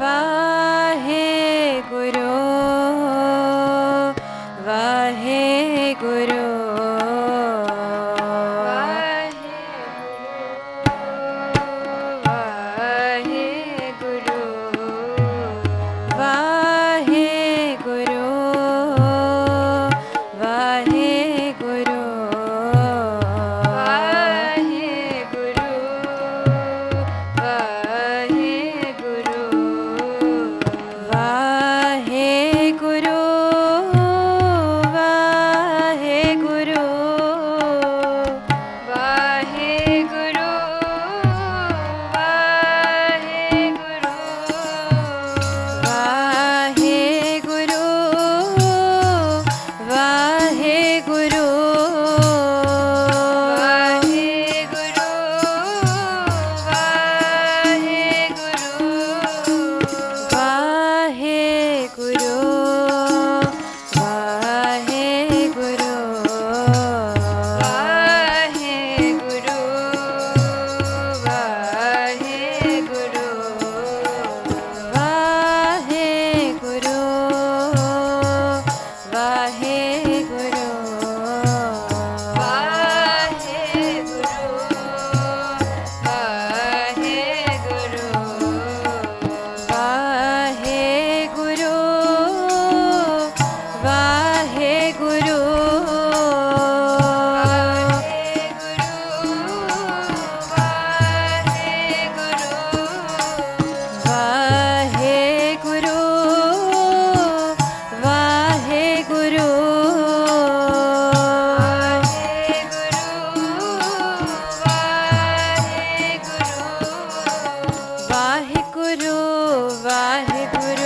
Waheguru Waheguru. Waheguru Waheguru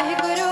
Waheguru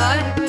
Waheguru